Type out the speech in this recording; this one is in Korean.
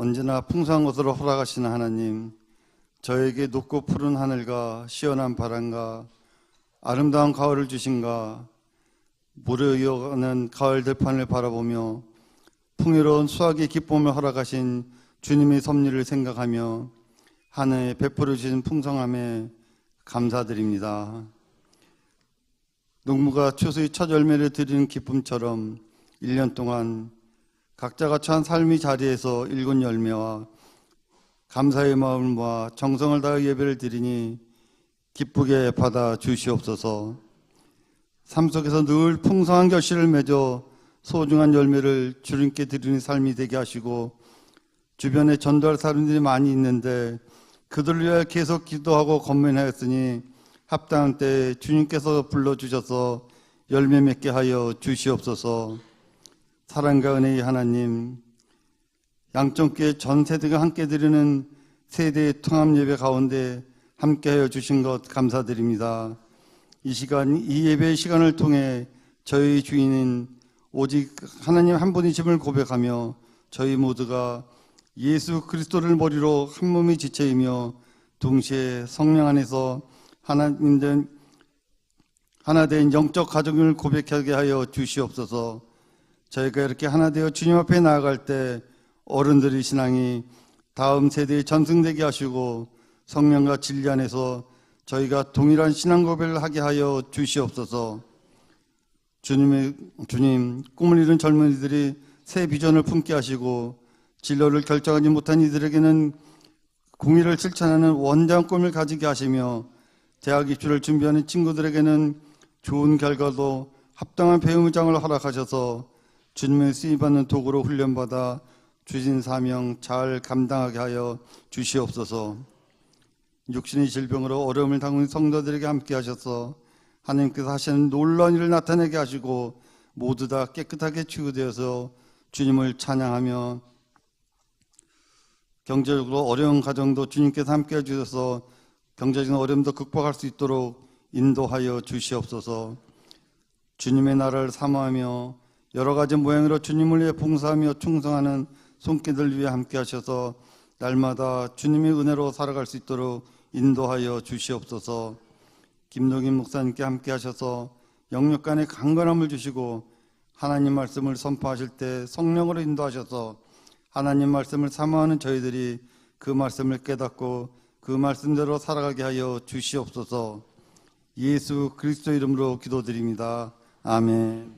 언제나 풍성한 것으로 허락하시는 하나님, 저에게 높고 푸른 하늘과 시원한 바람과 아름다운 가을을 주신가, 물에 이어가는 가을 들판을 바라보며 풍요로운 수확의 기쁨을 허락하신 주님의 섭리를 생각하며 하늘에 베풀어 주신 풍성함에 감사드립니다. 농부가 추수의 첫 열매를 드리는 기쁨처럼 1년 동안 각자가 처한 삶의 자리에서 일군 열매와 감사의 마음을 모아 정성을 다해 예배를 드리니 기쁘게 받아 주시옵소서. 삶 속에서 늘 풍성한 결실을 맺어 소중한 열매를 주님께 드리는 삶이 되게 하시고 주변에 전도할 사람들이 많이 있는데 그들을 위하여 계속 기도하고 건면하였으니 합당한 때 주님께서 불러주셔서 열매 맺게 하여 주시옵소서 사랑과 은혜의 하나님 양쪽교회 전 세대가 함께 드리는 세대의 통합 예배 가운데 함께하여 주신 것 감사드립니다. 이 시간 이 예배의 시간을 통해 저희 주인은 오직 하나님 한 분이심을 고백하며 저희 모두가 예수 그리스도를 머리로 한 몸이 지체이며 동시에 성령 안에서 하나님 된 하나 된 영적 가정을 고백하게 하여 주시옵소서. 저희가 이렇게 하나 되어 주님 앞에 나아갈 때 어른들의 신앙이 다음 세대에 전승되게 하시고 성령과 진리 안에서 저희가 동일한 신앙 고백을 하게 하여 주시옵소서. 주님의 주님 꿈을 이룬 젊은이들이 새 비전을 품게 하시고 진로를 결정하지 못한 이들에게는 공의를 실천하는 원대한 꿈을 가지게 하시며 대학 입시를 준비하는 친구들에게는 좋은 결과도 합당한 배움장을 허락하셔서 주님의 쓰임받는 도구로 훈련받아 주신 사명 잘 감당하게 하여 주시옵소서. 육신의 질병으로 어려움을 당하는 성도들에게 함께 하셔서 하나님께서 하시는 놀라운 일을 나타내게 하시고 모두 다 깨끗하게 치유되어서 주님을 찬양하며 경제적으로 어려운 가정도 주님께서 함께 해주셔서 경제적인 어려움도 극복할 수 있도록 인도하여 주시옵소서 주님의 나라를 사모하며 여러 가지 모양으로 주님을 위해 봉사하며 충성하는 손길들 위해 함께 하셔서 날마다 주님의 은혜로 살아갈 수 있도록 인도하여 주시옵소서 김동인 목사님께 함께 하셔서 영역 간의 강건함을 주시고 하나님 말씀을 선포하실 때 성령으로 인도하셔서 하나님 말씀을 사모하는 저희들이 그 말씀을 깨닫고 그 말씀대로 살아가게 하여 주시옵소서 예수 그리스도 이름으로 기도드립니다. 아멘.